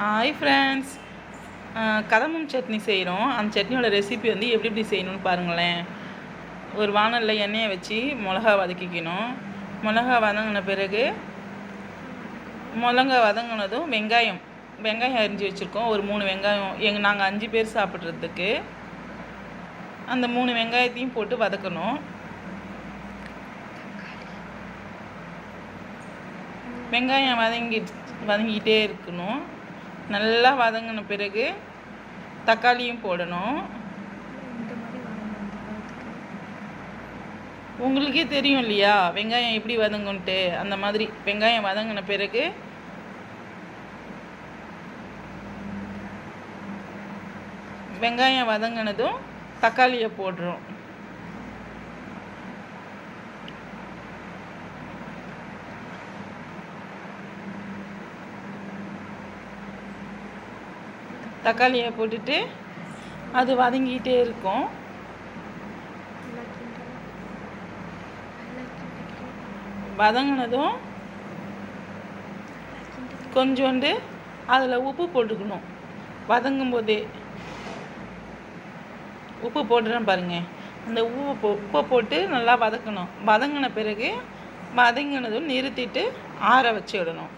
Hi friends கதம்பம் சட்னி செய்கிறோம் அந்த சட்னியோட recipe வந்து எப்படி எப்படி செய்யணும்னு பாருங்களேன். ஒரு வானலில் எண்ணெயை வச்சு மிளகா வதக்கிக்கணும். மிளகா வதங்கின பிறகு மிளகா வதங்கினதும் வெங்காயம். வெங்காயம் அரிஞ்சு வச்சுருக்கோம். ஒரு மூணு வெங்காயம். எங்கள் நாங்கள் அஞ்சு பேர் சாப்பிட்றதுக்கு அந்த மூணு வெங்காயத்தையும் போட்டு வதக்கணும். வெங்காயம் வதங்கி வதங்கிட்டே இருக்கணும். நல்லா வதங்கின பிறகு தக்காளியும் போடணும். உங்களுக்கே தெரியும் இல்லையா? வெங்காயம் எப்படி வதங்குன்ட்டு அந்த மாதிரி வெங்காயம் வதங்கின பிறகு வெங்காயம் வதங்கினதும் தக்காளியை போடுறோம். தக்காளியை போட்டுட்டு அது வதங்கிட்டே இருக்கும். வதங்கினதும் கொஞ்சோண்டு அதில் உப்பு போட்டுக்கணும். வதங்கும் போதே உப்பு போட்டுறேன் பாருங்க. அந்த உப்பு போ உப்பை போட்டு நல்லா வதக்கணும். வதங்கின பிறகு வதங்கினதும் நிறுத்திட்டு ஆற வச்சு விடணும்.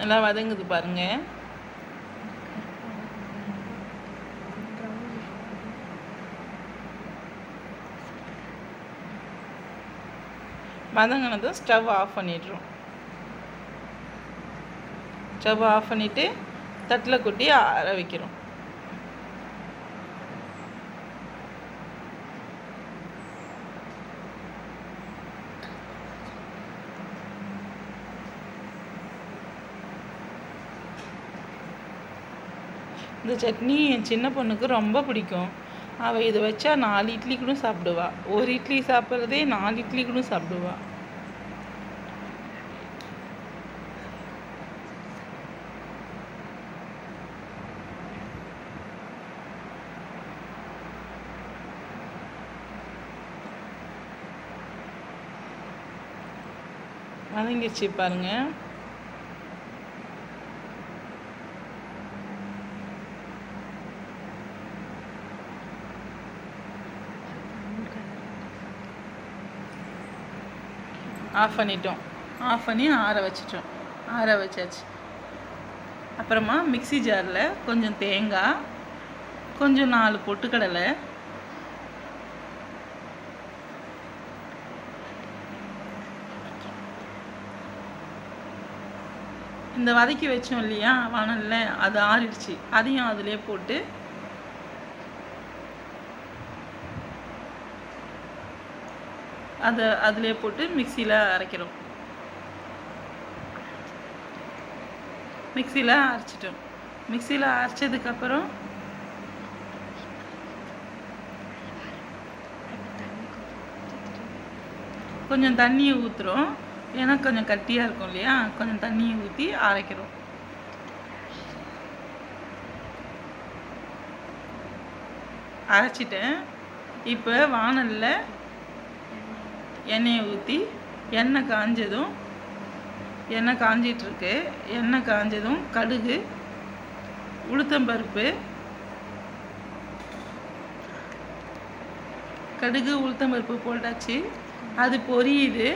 நல்லா வதங்குது பாருங்க. வதங்கினதும் ஸ்டவ் ஆஃப் பண்ணிடுறோம். ஸ்டவ் ஆஃப் பண்ணிவிட்டு தட்டில் கொட்டி ஆற வைக்கிறோம். இந்த சட்னி என் சின்ன பொண்ணுக்கு ரொம்ப பிடிக்கும். அவள் இதை வச்சா நாலு இட்லி கூட சாப்பிடுவா. ஒரு இட்லி சாப்பிட்றதே நாலு இட்லி கூட சாப்பிடுவா. வதங்கிடுச்சு பாருங்க. ஆஃப் பண்ணிட்டோம் ஆஃப் பண்ணி ஆற வச்சிட்டோம் ஆற வச்சாச்சு அப்புறமா மிக்ஸி ஜாரில் கொஞ்சம் தேங்காய் கொஞ்சம் நாலு பொட்டுக்கடலை இந்த வதக்கி வச்சோம் இல்லையா வானல்ல அது ஆறிடுச்சு அதையும் அதிலே போட்டு அதை அதிலே போட்டு மிக்சியில் அரைக்கிறோம். மிக்சியில் அரைச்சிட்டோம். மிக்சியில் அரைச்சதுக்கப்புறம் கொஞ்சம் கொஞ்சம் தண்ணியை ஊற்றுறோம் ஏன்னா கொஞ்சம் கட்டியாக இருக்கும் இல்லையா? கொஞ்சம் தண்ணியை ஊற்றி அரைக்கிறோம். அரைச்சிட்டேன். இப்போ வானலில் எண்ணெயை ஊற்றி எண்ணெய் காஞ்சதும் எண்ணெய் காஞ்சிட்ருக்கு. எண்ணெய் காஞ்சதும் கடுகு உளுத்தம்பருப்பு கடுகு உளுத்தம்பருப்பு போட்டாச்சு. அது பொரியுது.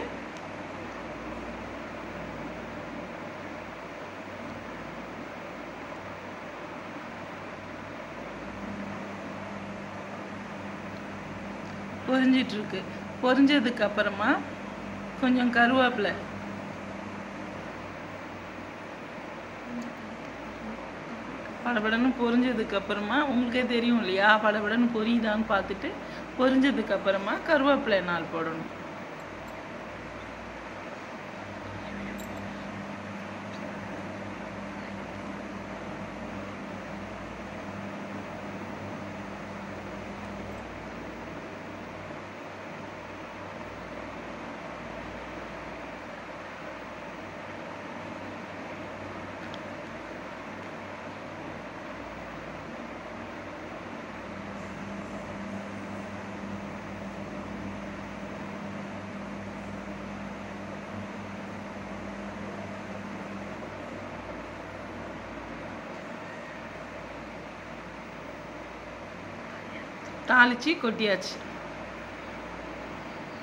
பொரிஞ்சிட்ருக்கு. பொரிஞ்சதுக்கு அப்புறமா கொஞ்சம் கருவேப்பிலை. படபடன்னு பொரிஞ்சதுக்கு அப்புறமா உங்களுக்கே தெரியும் இல்லையா? படபடன்னு பொரியுதான்னு பார்த்துட்டு பொரிஞ்சதுக்கு அப்புறமா கருவேப்பிலை நாள் போடணும். தாளித்து கொட்டியாச்சு.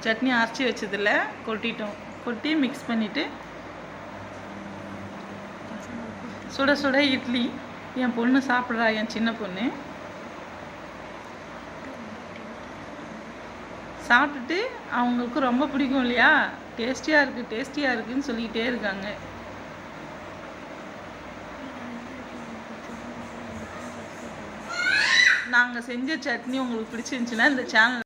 சட்னி அரைச்சி வச்சதில் கொட்டிட்டோம். கொட்டி மிக்ஸ் பண்ணிவிட்டு சுட சுட இட்லி. என் பொண்ணு சாப்பிட்றா என் சின்ன பொண்ணு. சாப்பிட்டுட்டு அவங்களுக்கு ரொம்ப பிடிக்கும் இல்லையா? டேஸ்டியாக இருக்குது டேஸ்டியாக இருக்குதுன்னு சொல்லிக்கிட்டே இருக்காங்க. நாங்கள் செஞ்ச சட்னி உங்களுக்கு பிடிச்சிருந்துச்சுன்னா இந்த சேனல்